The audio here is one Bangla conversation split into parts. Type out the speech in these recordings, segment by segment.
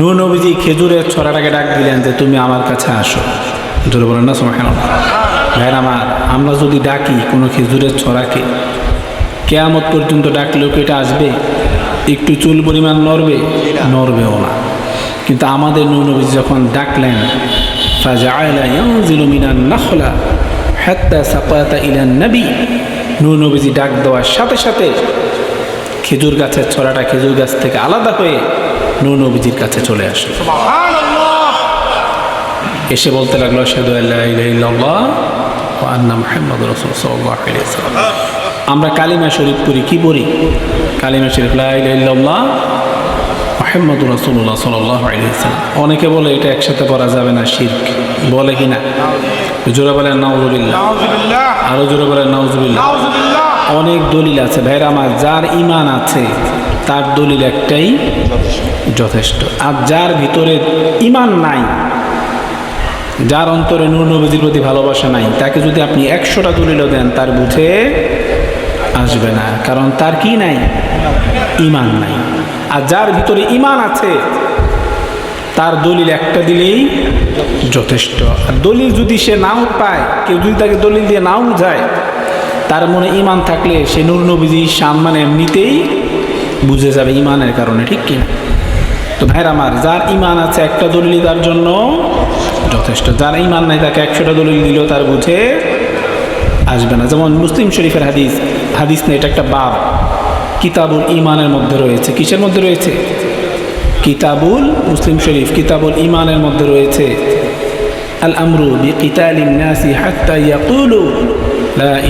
নূর নবীজি খেজুরের ছড়াটাকে ডাক দিলেন যে তুমি আমার কাছে আসো। জোরে বলেন না সময় ভাইয়ের আমার, আমরা যদি ডাকি কোনো খেজুরের ছড়াকে, কেয়ামত পর্যন্ত ডাকলেও কি এটা আসবে? একটু চুল পরিমাণ নড়বে? নড়বেও না। কিন্তু আমাদের নূর নবীজি যখন ডাকলেন ইলান ডাক দেওয়ার সাথে সাথে খেজুর গাছের ছড়াটা খেজুর গাছ থেকে আলাদা হয়ে নূর নবীজির কাছে চলে আসে। এসে বলতে লাগল সাদু আল্লাহ আন্না মুহাম্মদ রাসূল সাল্লাল্লাহু আমরা কালিমা শরীফ পড়ি কি পড়ি? কালিমা শরীফ লা ইলাহা ইল্লাল্লাহ মোহাম্মদ রাসূলুল্লাহ সাল্লাল্লাহু আলাইহি অনেকে বলে এটা একসাথে পড়া যাবে না শিরক। বলে কি না? জোরে বলেন নাউজুবিল্লাহ আরও জোরে বলেন নাউজুবিল্লাহ অনেক দলিল আছে। ভাইরা আমার যার ইমান আছে তার দলিল একটাই যথেষ্ট। আর যার ভিতরে ইমান নাই, যার অন্তরে নূর নবীজির প্রতি ভালোবাসা নাই, তাকে যদি আপনি একশোটা দলিল দেন, তার বুঝে আসবে না। কারণ তার কি নাই? ইমান নাই। আর যার ভিতরে ইমান আছে, তার দলিল একটা দিলেই যথেষ্ট। আর দলিল যদি সে নাও পায়, কেউ যদি তাকে দলিল দিয়ে নাও যায় তার মনে ইমান থাকলে সে নূর নবীজি সম্মান এমনিতেই বুঝে যাবে ইমানের কারণে, ঠিক কিনা? তো ভাইর আমার, যার ইমান আছে একটা দলিল তার জন্য যথেষ্ট। যার ইমান নাই তাকে একশোটা দলিল দিলেও তার বুঝে আসবে না। যেমন মুসলিম শরীফের হাদিস হাদিস না এটা একটা বাব। কিতাবুল ইমানের মধ্যে রয়েছে। কিসের মধ্যে রয়েছে? কিতাবুল মুসলিম শরীফ, কিতাবুল ইমানের মধ্যে রয়েছে। আল আমরু বি কিতালিন নাসি হাত্তা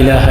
ইলাহা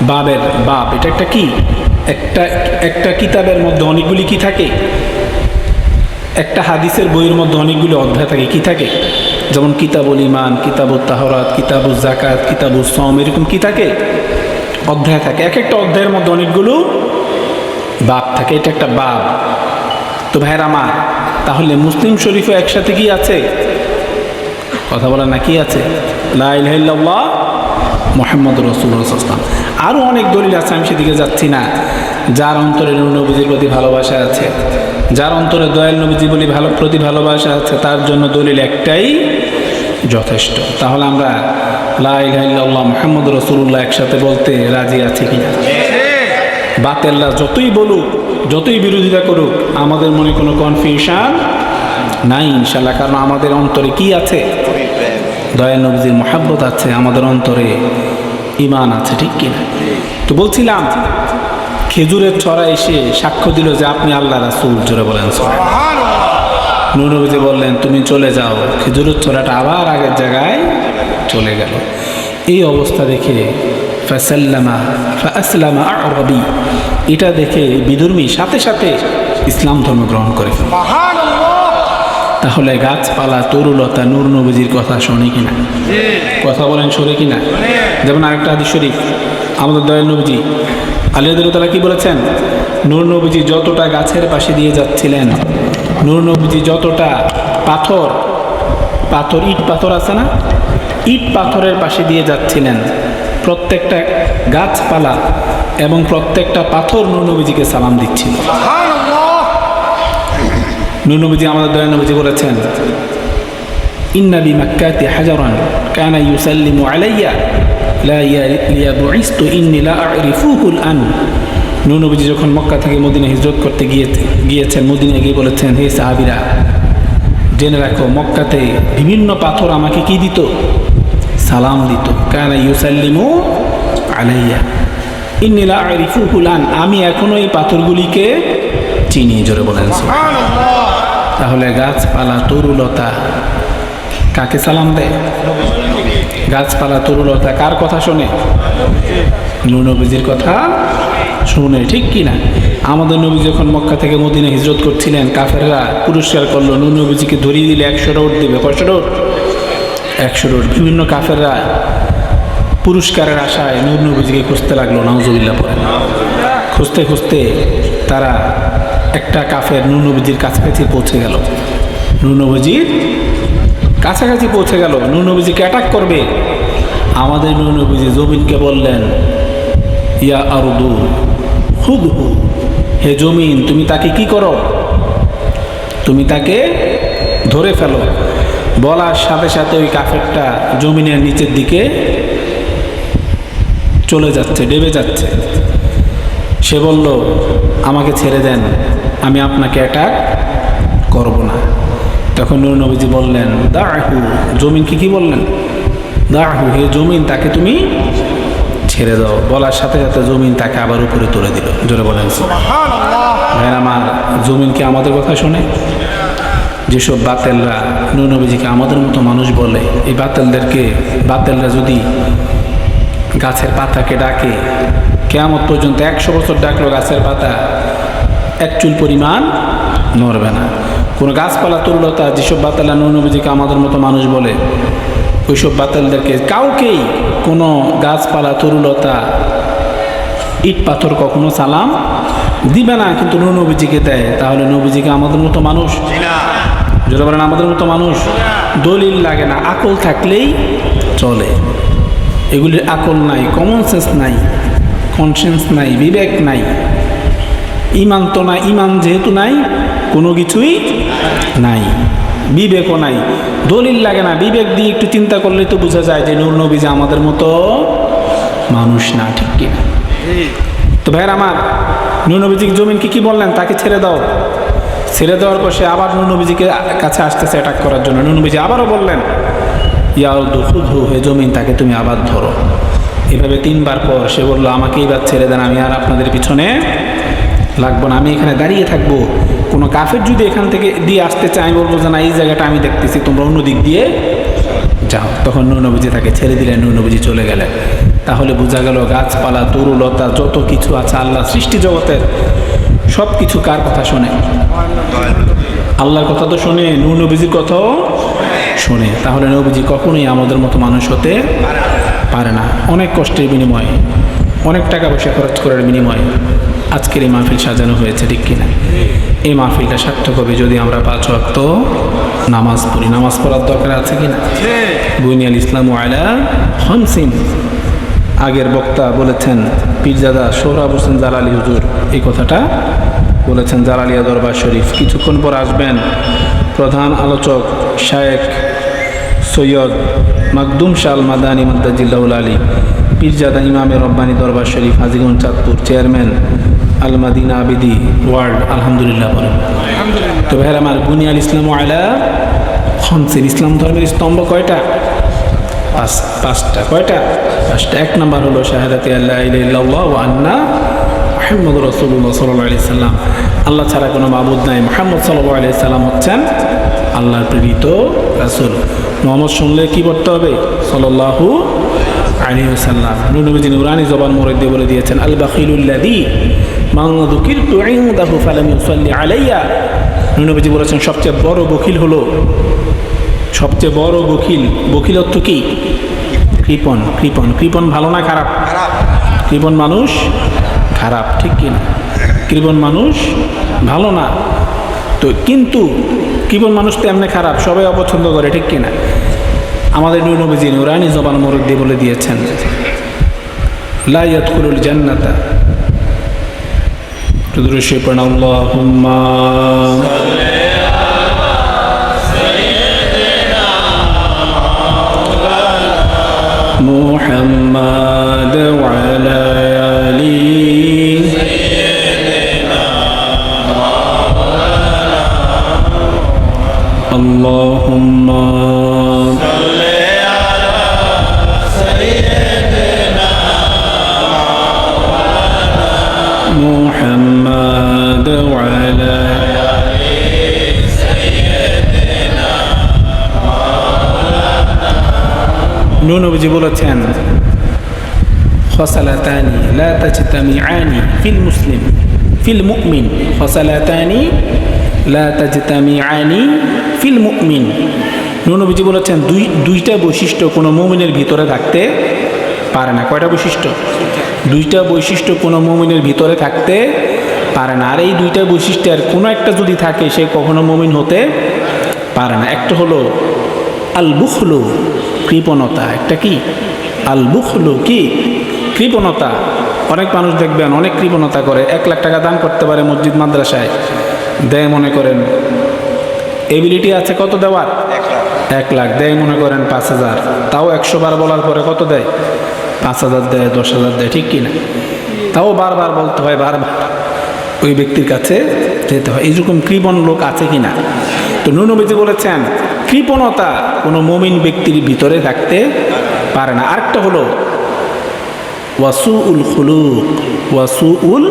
বাবের বাপ। এটা একটা কি? একটা একটা কিতাবের মধ্যে অনেকগুলি কি থাকে? একটা হাদিসের বইয়ের মধ্যে অনেকগুলি অধ্যায় থাকে। কি থাকে? যেমন কিতাবুল ইমান কিতাবুল তাহরাত কিতাবুল জাকাত কিতাবুল সম এরকম কি থাকে? অধ্যায় থাকে। এক একটা অধ্যায়ের মধ্যে অনেকগুলো বাপ থাকে। এটা একটা বাপ। তো ভাইয়ের আমার, তাহলে মুসলিম শরীফও একসাথে কি আছে? কথা বলার না কি আছে লাইল্লাহ মোহাম্মদ রসুলাম আরও অনেক দলিল আছে, আমি সেদিকে যাচ্ছি না। যার অন্তরে নবীজির প্রতি ভালোবাসা আছে, যার অন্তরে দয়াল নবীজি বলি ভালো প্রতি ভালোবাসা আছে, তার জন্য দলিল একটাই যথেষ্ট। তাহলে আমরা লাই লাইল্লাহ মোহাম্মদ রসুল্লাহ একসাথে বলতে রাজি আছে কিনা? বাতেল্লা যতই বলুক, যতই বিরোধিতা করুক, আমাদের মনে কোনো কনফিউশন নাই ইনশাল্লাহ কারণ আমাদের অন্তরে কি আছে? দয়া নবীজির মহাব্বত আছে, আমাদের অন্তরে ইমান আছে, ঠিক কিনা? তো বলছিলাম, খেজুরের ছড়া এসে সাক্ষ্য দিল যে আপনি আল্লাহ রাসুল, জোরে বলেন নূর নবীজি বললেন, তুমি চলে যাও। খেজুরের ছড়াটা আবার আগের জায়গায় চলে গেল। এই অবস্থা দেখে ফাসাল্লামা ফাসলামা আরবি। এটা দেখে বিধর্মী সাথে সাথে ইসলাম ধর্ম গ্রহণ করে তাহলে গাছপালা, তরুলতা, নূর নবীজির কথা শোনে কিনা? কথা বলেন, শোনে কিনা? যেমন আরেকটা হাদিস শরীফ, আমাদের দয়াল নবীজি আলিয়াদুল্লাহ কি বলেছেন? নূর নবীজি যতটা গাছের পাশে দিয়ে যাচ্ছিলেন, নূর নবীজি যতটা পাথর পাথর, ইট পাথর আছে না? ইট পাথরের পাশে দিয়ে যাচ্ছিলেন। প্রত্যেকটা গাছপালা এবং প্রত্যেকটা পাথর নূর নবীজিকে সালাম দিচ্ছিল। নূর নবীজি আমাদের দয়া নবীজি বলেছেন ইন্নাবি মাক্কাতি হাজারান কানা ইউসাল্লিমু আলাইয়া, লা ইয়া বুইস্তু ইন্নি লা আরিফুহুল আন। নূর নবীজি যখন মক্কা থেকে মদিনা হিজরত করতে গিয়ে, গিয়েছেন, মদিনায় গিয়ে বলেছেন, হে সাহাবিরা, জেনে রাখো, মক্কাতে বিভিন্ন পাথর আমাকে কি দিত? সালাম দিত। কানা ইউসাল্লিমু আলাইয়া ইন্নিলা আরিফুহুল আন। আমি এখনও এই পাথরগুলিকে চিনি। জোরে বলেন তাহলে গাছপালা তরুলতা, কাকে সালাম দেয়? গাছপালা তরুলতা কার কথা শোনে? নুনবীজির কথা শুনে, ঠিক কি না? আমাদের নবী যখন মক্কা থেকে মদিনা হিজরত করছিলেন, কাফেররা পুরস্কার করল নূর নবীজিকে ধরিয়ে দিলে একশো রোড দেবে, কয়শো রোড? একশো রোড। বিভিন্ন কাফেররা পুরস্কারের আশায় নূর নবীজিকে খুঁজতে লাগল নাউজুবিল্লা পরে খুঁজতে খুঁজতে তারা একটা কাফের নূর নবীজির কাছাকাছি পৌঁছে গেল। নূর নবীজির কাছাকাছি পৌঁছে গেল। নূর নবীজিকে অ্যাটাক করবে? আমাদের নূর নবীজি জমিনকে বললেন, ইয়া আরদু হুদ হু হে জমিন, তুমি তাকে কি করো? তুমি তাকে ধরে ফেলো। বলার সাথে সাথে ওই কাফেরটা জমিনের নিচের দিকে চলে যাচ্ছে, ডেবে যাচ্ছে। সে বলল, আমাকে ছেড়ে দেন। আমি আপনাকে অ্যাটাক করব না। তখন নূর নবীজি বললেন, দাহু, জমিন কি কি বললেন? দাহু, হে জমিন, তাকে তুমি ছেড়ে দাও। বলার সাথে সাথে জমিন তাকে আবার উপরে তুলে দিল। জোরে বলেন ভাই আমার, জমিন কি আমাদের কথা শোনে? যেসব বাতেলরা নবীজিকে আমাদের মতো মানুষ বলে, এই বাতেলদেরকে, বাতেলরা যদি গাছের পাতাকে ডাকে, কেয়ামত পর্যন্ত একশো বছর ডাকলো গাছের পাতা এক চুল পরিমাণ নড়বে না। কোনো গাছপালা তুল্যতা যেসব বাতালা নবীজিকে আমাদের মতো মানুষ বলে, ওইসব বাতালদেরকে কাউকেই কোনো গাছপালা তরুলতা ইট পাথর কখনো সালাম দিবে না, কিন্তু নবীজিকে দেয়। তাহলে নবীজিকে আমাদের মতো মানুষ যদি বলেন, আমাদের মতো মানুষ দলিল লাগে না, আকল থাকলেই চলে। এগুলির আকল নাই কমন সেন্স নাই কনসেন্স নাই, বিবেক নাই। ইমান তো নাই, ইমান যেহেতু নাই, কোনো কিছুই নাই, বিবেকও নাই। দলিল লাগে না, বিবেক দিয়ে একটু চিন্তা করলে তো বোঝা যায় যে নূর নবী যে আমাদের মতো মানুষ না, ঠিক কিনা তো ভাইয়ের আমার, নূর নবীজিকে জমিনকে কি বললেন? তাকে ছেড়ে দাও। ছেড়ে দেওয়ার পর সে আবার নূর নবীজিকে কাছে আসতেছে অ্যাটাক করার জন্য। নূর নবীজি আবারও বললেন ইয়াও দুঃখু হে জমিন, তাকে তুমি আবার ধরো। এভাবে তিনবার পর সে বলল, আমাকে এবার ছেড়ে দেন, আমি আর আপনাদের পিছনে লাগবো না, আমি এখানে দাঁড়িয়ে থাকব। কোনো কাফের যদি এখান থেকে দিয়ে আসতে চায়, আমি বলব যে না, এই জায়গাটা আমি দেখতেছি, তোমরা অন্য দিক দিয়ে যাও। তখন নবীজি তাকে ছেড়ে দিলেন নবীজি চলে গেলেন। তাহলে বোঝা গেল গাছপালা, তরুলতা, যত কিছু আছে, আল্লাহ সৃষ্টি জগতের সব কিছু কার কথা শোনে? আল্লাহর কথা তো শোনে নূর নবীজির কথাও শোনে। তাহলে নবীজি কখনোই আমাদের মতো মানুষ হতে পারে না। অনেক কষ্টের বিনিময়ে, অনেক টাকা পয়সা খরচ করার বিনিময়ে। আজকের এই মাহফিল সাজানো হয়েছে, ঠিক কিনা? এই মাহফিলটা সার্থক হবে যদি আমরা পাঁচ ওয়াক্ত নামাজ পড়ি। নামাজ পড়ার দরকার আছে কিনা? বুনিয়াল ইসলাম আয়লা হনসিন আগের বক্তা বলেছেন, পীরজাদা সোহরাব হোসেন জালালি হুজুর এই কথাটা বলেছেন, জালালিয়া দরবার শরীফ। কিছুক্ষণ পর আসবেন প্রধান আলোচক শায়েক সৈয়দ মাকদুম শাল মাদানী মাদ্দাজিল্লাউল আলী, পীরজাদা ইমামের রব্বানী দরবার শরীফ, হাজিগঞ্জ চাঁদপুর চেয়ারম্যান আল মাদিনা আবিদি ওয়ার্ল্ড আলহামদুলিল্লাহ বলেন। তো ভাইয়ের আমার বুনিয়াল ইসলাম আলা খনসিন ইসলাম ধর্মের স্তম্ভ কয়টা? পাঁচ পাঁচটা। কয়টা? পাঁচটা। এক নাম্বার হলো শাহাদাতি আল্লাহ আন্না মোহাম্মদ রসুল্লাহ সাল্লাহ আলি সাল্লাম। আল্লাহ ছাড়া কোনো মাবুদ নাই। মোহাম্মদ সাল্লাহ আলি সাল্লাম হচ্ছেন আল্লাহর প্রেরিত রাসুল। মোহাম্মদ শুনলে কি করতে হবে? সাল্লাহু আলী সাল্লাম নুরানি জবান মোরদ দিয়ে বলে দিয়েছেন আল বাকিলুল্লাদি আলাইয়া। নুনবীজি বলেছেন সবচেয়ে বড় বকিল হলো সবচেয়ে বড় বকিল বকিলত্ব কি? কৃপন কৃপন। কৃপন ভালো না খারাপ? কৃপন মানুষ খারাপ ঠিক কিনা কৃপন মানুষ ভালো না। তো কিন্তু কৃপন মানুষ তো এমনি খারাপ সবাই অপছন্দ করে ঠিক কিনা আমাদের নবীজি নুরানি জবান মরদ দিয়ে বলে দিয়েছেন লাইয়াত কুরুল জান্নাতা تدرشبنا اللهم محمد وعلى ফসালাতানি লা তাজতামিআনি ফিল মুসলিম ফিল মুমিন ফসালাতানি লা তাজতামিআনি ফিল মুমিন নবীজি বলেছেন, দুই, দুইটা বৈশিষ্ট্য কোনো মুমিনের ভিতরে থাকতে পারে না। কয়টা বৈশিষ্ট্য? দুইটা বৈশিষ্ট্য কোনো মুমিনের ভিতরে থাকতে পারে না। আর এই দুইটা বৈশিষ্ট্যের কোনো একটা যদি থাকে, সে কখনো মুমিন হতে পারে না। একটা হলো আল বুখলু কৃপণতা। একটা কি? আল বুখলু কি? কৃপণতা। অনেক মানুষ দেখবেন অনেক কৃপণতা করে এক লাখ টাকা দান করতে পারে মসজিদ মাদ্রাসায়। দেয় মনে করেন এবিলিটি আছে কত দেওয়ার? এক লাখ। দেয় মনে করেন পাঁচ হাজার। তাও একশো বার বলার পরে কত দেয়? পাঁচ হাজার দেয় দশ হাজার দেয় ঠিক কিনা? তাও বারবার বলতে হয় বারবার। ওই ব্যক্তির কাছে যেতে হয়। এইরকম কৃপণ লোক আছে কিনা? তো নুনবীজি বলেছেন কৃপণতা কোনো মমিন ব্যক্তির ভিতরে থাকতে পারে না। আরেকটা হলো ওয়াসু উল খুলুক ওয়াসু উল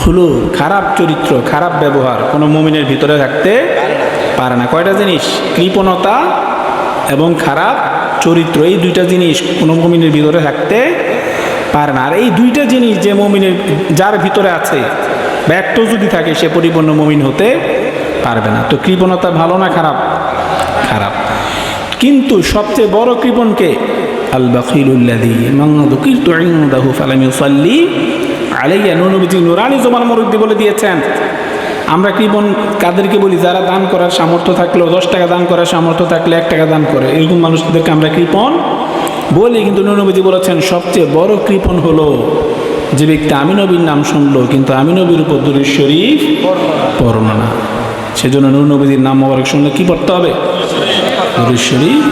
খুলুক। খারাপ চরিত্র, খারাপ ব্যবহার, কোনো মমিনের ভিতরে থাকতে পারে না। কয়টা জিনিস? কৃপণতা এবং খারাপ চরিত্র, এই দুইটা জিনিস কোনো মমিনের ভিতরে থাকতে পারে না। আর এই দুইটা জিনিস যে মমিনের যার ভিতরে আছে বা একটাও যদি থাকে, সে পরিপূর্ণ মমিন হতে পারবে না। তো কৃপণতা ভালো না খারাপ? খারাপ। কিন্তু সবচেয়ে বড় কৃপণকে বলে দিয়েছেন, আমরা কৃপণ কাদেরকে বলি, যারা দান করার সামর্থ্য থাকলেও, দশ টাকা দান করার সামর্থ্য থাকলে এক টাকা দান করে, এরকম মানুষদেরকে আমরা কৃপণ বলি। কিন্তু নবীজি বলেছেন, সবচেয়ে বড় কৃপণ হলো যে ব্যক্তি আমি নবীর নাম শুনলো, কিন্তু আমি নবীর উপর দুরুদ শরীফ পড়ল না। সেজন্য নূর নবীজির নাম মোবারক শুনলে কি পড়তে হবে? দুরুদ শরীফ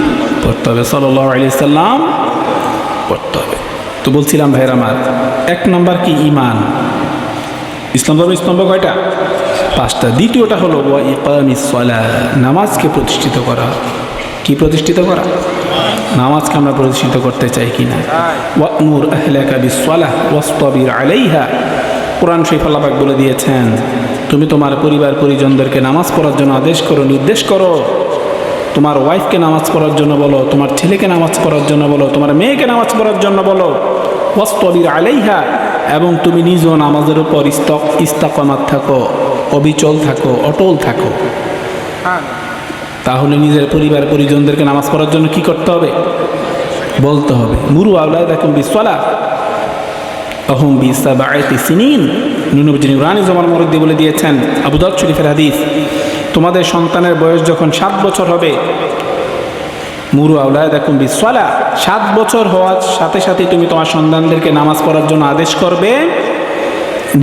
পড়তে হবে সাল্লাহ আলি সাল্লাম পড়তে হবে। তো বলছিলাম, ভাইয়ের আমার, এক নম্বর কি ইমান ইসলাম ধর্ম স্তম্ভ কয়টা? পাঁচটা। দ্বিতীয়টা হলো নামাজকে প্রতিষ্ঠিত করা। কি প্রতিষ্ঠিত করা? নামাজকে আমরা প্রতিষ্ঠিত করতে চাই কি না? ওয়াকমুর আহলাকা বিসলাহ আলাইহা। কোরআন আল্লাহ বলে দিয়েছেন, তুমি তোমার পরিবার পরিজনদেরকে নামাজ পড়ার জন্য আদেশ করো, নির্দেশ করো। তোমার ওয়াইফকে নামাজ পড়ার জন্য বলো, তোমার ছেলেকে নামাজ পড়ার জন্য বলো, তোমার মেয়েকে নামাজ পড়ার জন্য বলো। ওয়াস্তবির আলাইহা, এবং তুমি নিজেও নামাজের উপর ইস্তক, ইস্তাকামাত থাকো, অবিচল থাকো, অটল থাকো। তাহলে নিজের পরিবার পরিজনদেরকে নামাজ পড়ার জন্য কি করতে হবে? বলতে হবে, মুরু আউলাদ এখন বিসওয়ালা অহম বিসা বাড়াইতে সিনিন নুনবজিন ইমরানি জমান মরদ্দি বলে দিয়েছেন আবুদাদ শরীফের হাদিস তোমাদের সন্তানের বয়স যখন সাত বছর হবে, মুরু আউলাদ এখন বিসওয়ালা, সাত বছর হওয়ার সাথে সাথে তুমি তোমার সন্তানদেরকে নামাজ পড়ার জন্য আদেশ করবে,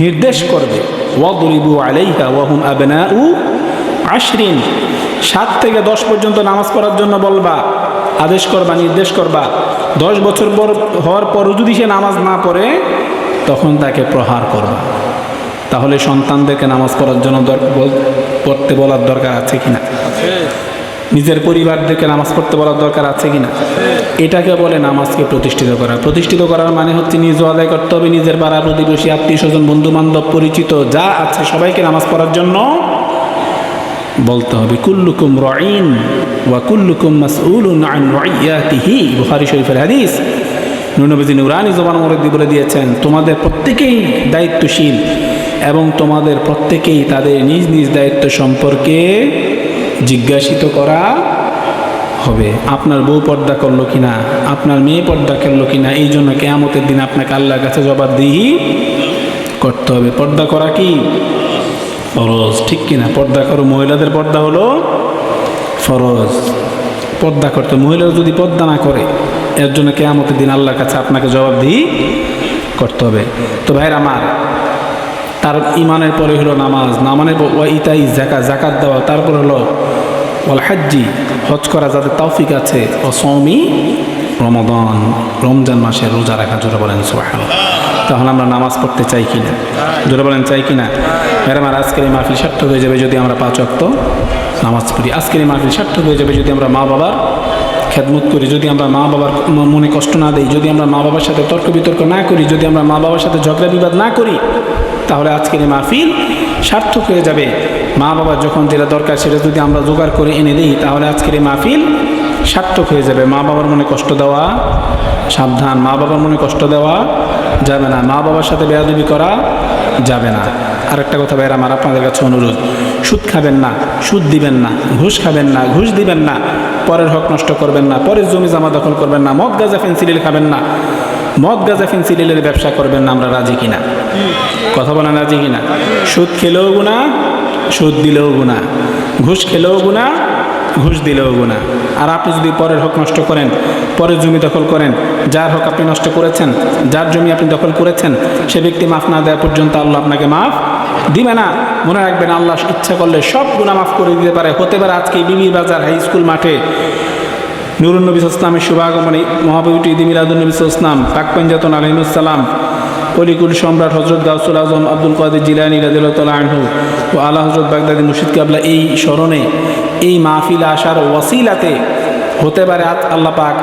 নির্দেশ করবে, ওয়াদরিবু আলাইহা ওয়াহুম আবনা উ আশরিন। সাত থেকে দশ পর্যন্ত নামাজ পড়ার জন্য বলবা, আদেশ করবা, নির্দেশ করবা। দশ বছর পর, হওয়ার পরও যদি সে নামাজ না পড়ে, তখন তাকে প্রহার করবা তাহলে সন্তানদেরকে নামাজ পড়ার জন্য পড়তে বলার দরকার আছে কিনা? নিজের পরিবারদেরকে নামাজ পড়তে বলার দরকার আছে কিনা? এটাকে বলে নামাজকে প্রতিষ্ঠিত করা। প্রতিষ্ঠিত করার মানে হচ্ছে নিজ আদায় করতে হবে নিজের পাড়া প্রতিবেশী, আত্মীয় স্বজন বন্ধু বান্ধব পরিচিত যা আছে সবাইকে নামাজ পড়ার জন্য বলতে হবে। কুল্লুকুম রাইন ওয়া কুল্লুকুম মাসউলুন আন রাইয়াতিহি বুখারী শরীফের হাদিস নুনবী নুরানি জবান মুরদ্দি বলে দিয়েছেন, তোমাদের প্রত্যেকেই দায়িত্বশীল। এবং তোমাদের প্রত্যেকেই তাদের নিজ নিজ দায়িত্ব সম্পর্কে জিজ্ঞাসিত করা হবে। আপনার বউ পর্দা করল কিনা? আপনার মেয়ে পর্দা করল কিনা? এই জন্য কেয়ামতের দিন আপনাকে আল্লাহর কাছে জবাবদিহি করতে হবে। পর্দা করা কি? ফরজ। ঠিক কিনা পর্দা করো। মহিলাদের পর্দা হলো ফরজ। পর্দা করতে মহিলারা যদি পর্দা না করে, এর জন্য কেয়ামতের দিন আল্লাহর কাছে আপনাকে জবাবদিহি করতে হবে। তো ভাইর আমার তার ইমানের পরে হলো নামাজ। নামানের ইতাই জাকা জাকাত দেওয়া। তারপর হলো ওয়াল হাজ্জি, হজ করা যাদের তৌফিক আছে, ও সৌমি রমদান, রমজান মাসে রোজা রাখা, জোরে বলেন সুবহানাল্লাহ। তাহলে আমরা নামাজ পড়তে চাই কি না জোরে বলেন চাই কি না ম্যাডাম, আর আজকের এই মাহফিল সার্থক হয়ে যাবে যদি আমরা পাঁচ অক্ত নামাজ পড়ি। আজকের এই মাহফিল সার্থক হয়ে যাবে যদি আমরা মা বাবার খেদমত করি, যদি আমরা মা বাবার মনে কষ্ট না দিই, যদি আমরা মা বাবার সাথে তর্ক বিতর্ক না করি, যদি আমরা মা বাবার সাথে ঝগড়া বিবাদ না করি, তাহলে আজকের এই মাহফিল সার্থক হয়ে যাবে। মা বাবার যখন যেটা দরকার সেটা যদি আমরা জোগাড় করে এনে দিই, তাহলে আজকের এই মাহফিল সার্থক হয়ে যাবে। মা বাবার মনে কষ্ট দেওয়া, সাবধান। মা বাবার মনে কষ্ট দেওয়া যাবে না। মা বাবার সাথে বেয়াদবি করা যাবে না। আরেকটা কথা ভাইয়ের, আমার আপনাদের কাছে অনুরোধ, সুদ খাবেন না, সুদ দিবেন না, ঘুষ খাবেন না, ঘুষ দিবেন না। পরের হক নষ্ট করবেন না, পরের জমি জামা দখল করবেন না, মদ, গাঁজা ফেন্সিলিল খাবেন না। মদ, গাঁজা ফেন্সিলিলের ব্যবসা করবেন না, আমরা রাজি কিনা? কথা বলেন, রাজি কিনা? সুদ খেলেও গুণা সুদ দিলেও গুণা ঘুষ খেলেও গুণা ঘুষ দিলেও গুণা আর আপনি যদি পরের হক নষ্ট করেন, পরের জমি দখল করেন, যার হক আপনি নষ্ট করেছেন, যার জমি আপনি দখল করেছেন, সে ব্যক্তি মাফ না দেওয়া পর্যন্ত আল্লাহ আপনাকে মাফ দিবে না। মনে রাখবেন আল্লাহ ইচ্ছা করলে সব গুণা মাফ করে দিতে পারে। হতে পারে আজকে বিবি বাজার, হাই স্কুল মাঠে। নুরুল নবী ইসলামের শুভাগমনে মহাবীটি ইদি মিলাদুল নবী ইসলাম পাক পঞ্জাতন আলহিমুসালাম অলিকুল সম্রাট হজরত গাউসুল আজম আব্দুল কাদের জিলানি রাদিল্লাহ আনহু ও আল্লাহ হজরত বাগদাদি মুর্শিদ কাবলা এই স্মরণে, এই মাহফিল আসার ওয়াসিলাতে হতে পারে আল্লাহ পাক